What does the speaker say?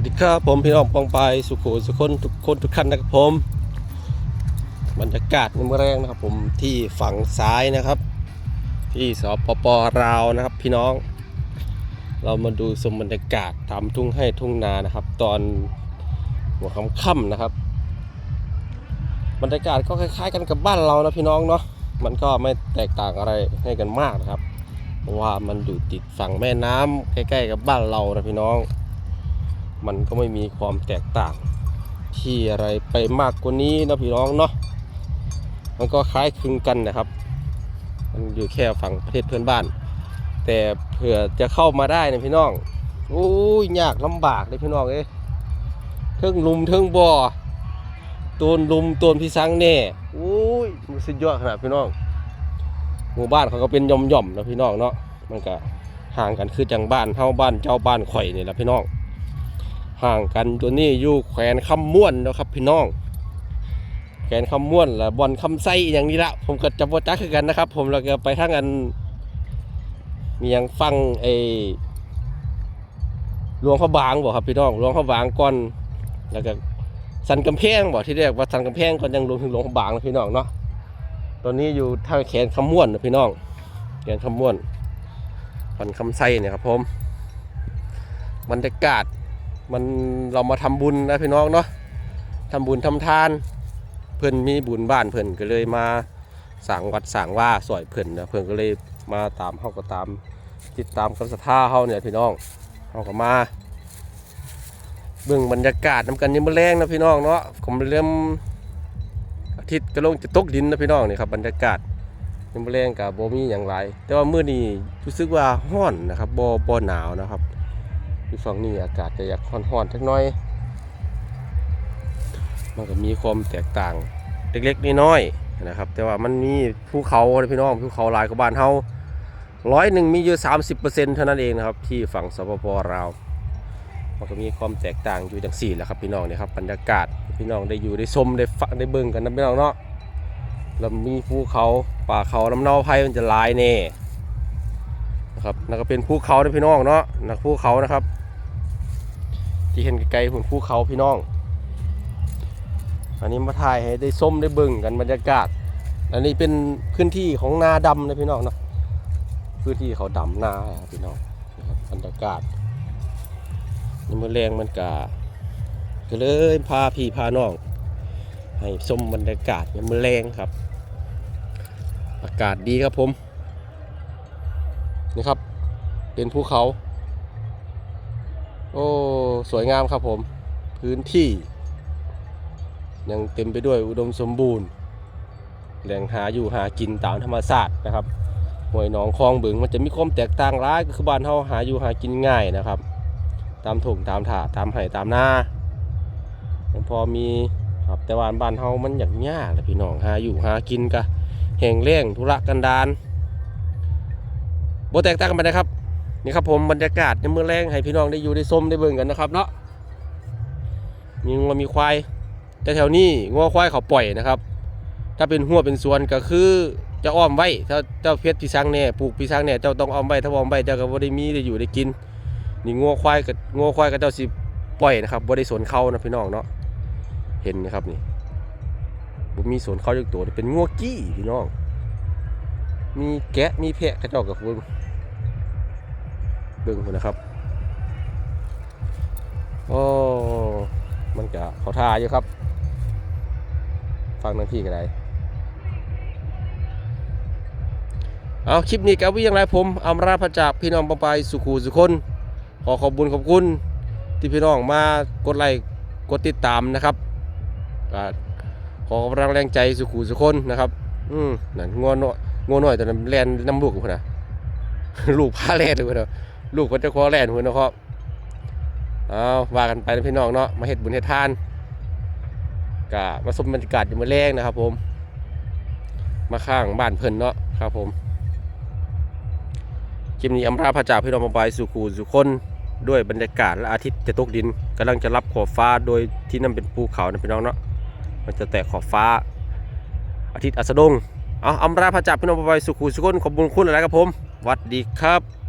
วัสดีครับผมพี่น้องปองไปสุโขสุคนทุกคนทุกท่านนะครับผมบรรยากาศในเมื่อแรงนะครับผมที่ฝั่งซ้ายนะครับ ที่สปปลาวนะครับพี่น้อง เรามาดูสมบรรยากาศทำทุ่งให้ทุ่งนานะครับ ตอนหัวค่ำๆนะครับ บรรยากาศก็คล้ายๆ กันกับบ้านเรานะพี่น้องเนาะมันก็ไม่แตกต่างอะไรให้กันมากนะครับเพราะว่ามันอยู่ติดฝั่งแม่น้ำใกล้ ๆ กับบ้านเรานะพี่น้อง มันก็ไม่มีความแตกต่าง ที่อะไรไปมากกว่านี้นะพี่น้องเนาะมันก็คล้ายคลึงกันนะครับ มันอยู่แค่ฝั่งประเทศเพื่อนบ้าน แต่เผื่อจะเข้ามาได้นะพี่น้องโอ้ยยากลำบากเลยพี่น้องเอ้ยเทิงลุมเทิงบ่อตัวลุมตัวพี่สังแน่โอ้ยมันสุดยอดขนาดพี่น้องหมู่บ้านเขาก็เป็นย่อมๆนะพี่น้องเนาะมันก็ห่างกันคือจังบ้านเท่าบ้านเจ้าบ้านข่อยนี่แหละพี่น้อง ห่างกันตัวนี้อยู่แขวนคำม้วนนะครับพี่น้อง แขวนคำม้วนและบอลคำไส้อย่างนี้ละผมก็จะบจักคือกันนะครับ ผมเราก็ไปทางกัน มียังฟังไอหลวงพระบางบอกครับพี่น้องหลวงพระบางก่อนแล้วก็สันกำแพงบอกที่เรียกว่าสันกำแพงก่อนยังรวมถึงหลวงพระบางนะพี่น้องเนาะตอนนี้อยู่ทางแขนคำม้วนนะพี่น้องแขนคำม้วนฟันคำไส้เนี่ยครับผมบรรยากาศ มันเรามาทำบุญนะพี่น้องเนาะทำบุญทำทาน เพื่อนมีบุญบ้านเพื่อนก็เลยมาสั่งวัดสั่งว่าสวยเพื่อนนะเพื่อนก็เลยมาตามเฮาก็ตามติดตามกับศรัทธาเฮาเนี่ยพี่น้องเฮาก็มาเบิ่งบรรยากาศน้ำกันยังมื้อแรงนะพี่น้องเนาะผมเริ่มอาทิตย์ก็ลงจะตกดินนะพี่น้องนี่ครับบรรยากาศยังมื้อแรงกับโบมีอย่างไร แต่ว่าเมื้อนี้รู้สึกว่าร้อนนะครับบ่บ่หนาวนะครับ อยู่ฝั่งนี้อากาศจะอยากร้อนๆสักน้อย มันก็มีความแตกต่างเล็กๆน้อยๆนะครับ แต่ว่ามันมีภูเขาพี่น้องภูเขาหลายกว่าบ้านเฮาร้อยหนึ่งมีอยู่ 30%เท่านั้นเองนะครับ ที่ฝั่งสปปลาวมันก็มีความแตกต่างอยู่จังสี่แหละครับพี่น้องเนี่ยครับบรรยากาศพี่น้องได้อยู่ได้ชมได้ฟังได้เบิ่งกันนะพี่น้องเนาะแล้วมีภูเขาป่าเขาลำเนาไผ่มันจะลายแน่นะครับนั่นก็เป็นภูเขานะพี่น้องเนาะนักภูเขานะครับ ที่เห็นไกลๆหุ่นภูเขาพี่น้อง อันนี้มาถ่ายให้ได้ส้มได้เบิ่งกันบรรยากาศ อันนี้เป็นพื้นที่ของนาดำนะพี่น้องเนาะพื้นที่เขาดำนาพี่น้องนะครับบรรยากาศนี่มือแรงมันกะก็เลยพาพี่พาน้อง ให้ชมบรรยากาศยามมือแรงครับ อากาศดีครับผมนี่ครับเป็นภูเขา อ้สวยงามครับผม พื้นที่ ยังเต็มไปด้วยอุดมสมบูรณ์ แหล่งหาอยู่หากินตามธรรมชาตินะครับห้วยหนองคลองบึงมันจะมีความแตกต่างร้ายก็คือบ้านเฮาหาอยู่หากินง่ายนะครับ ตามถุงตามถาตามไห่ตามนายังพอมีครับแต่ว่าบ้านเฮามันอย่างยากเลยพี่น้องหาอยู่หากินกะแห่งแล้งธุระกันดารโบแตกต่างกันไปนะครับ นี่ครับผมบรรยากาศในเมื่อแรงให้พี่น้องได้อยู่ได้ชมได้เบิ่งกันนะครับเนาะมีงัวมีควาย แต่แถวนี้งัวควายเขาปล่อยนะครับ ถ้าเป็นหัวเป็นสวนก็คือจะอ้อมไว้ถ้าเจ้าเพชรพีช้างแน่ปลูกพีช้างแน่เจ้าต้องอ้อมไว้ถ้าอ้อมไว้เจ้าก็บ่ได้มีได้อยู่ได้กินนี่งัวควายกับงัวควายกับเจ้าสิปล่อยนะครับบ่ได้สวนเขานะพี่น้องเนาะเห็นนะครับนี่บ่มีสวนเขาจักตัวเป็นงัวกี้พี่น้อง มีแกะมีแพะกระเจ้ากับคุณ บิ่งนะครับโอ้มันก็เขาทาอยู่ครับ ฟังทั้งพี่ก็ได้เอาคลิปนี้กับวิยังไรผมอำราพระจากพี่น้องปไปสุขูสุคน ขอขอบคุญขอบคุณ ที่พี่น้องมากดไลค์กดติดตามนะครับขอกำลังแรงใจสุขูสุคนนะครับ อืมนั่นงัวน้อยงัวน้อยตอนนั้นแลนน้ำลูกพุ่นะลูกพาแลนเลยนะ ลูกมันจะคอแล่นพุ่นนะครับเอาว่ากันไปนะพี่น้องเนาะมาเฮ็ดบุญเฮ็ดทานก็มาชมบรรยากาศอยู่เมื่อแรกนะครับ ผม มาข้างบ้านเพิ่นเนาะครับผมคลิปนี้อำลาพระจาพี่น้องมาไปสู่คูสู่คนด้วยบรรยากาศและอาทิตย์จะตกดินกำลังจะรับขอบฟ้าโดยที่นั่นเป็นภูเขานะพี่น้องเนาะมันจะแตกขอบฟ้า อาทิตย์อัสดงเอาอำลาพระจาพี่น้องมาไปสู่คูสู่คนขอบคุณคุณอะไรครับผมวัดดีครับ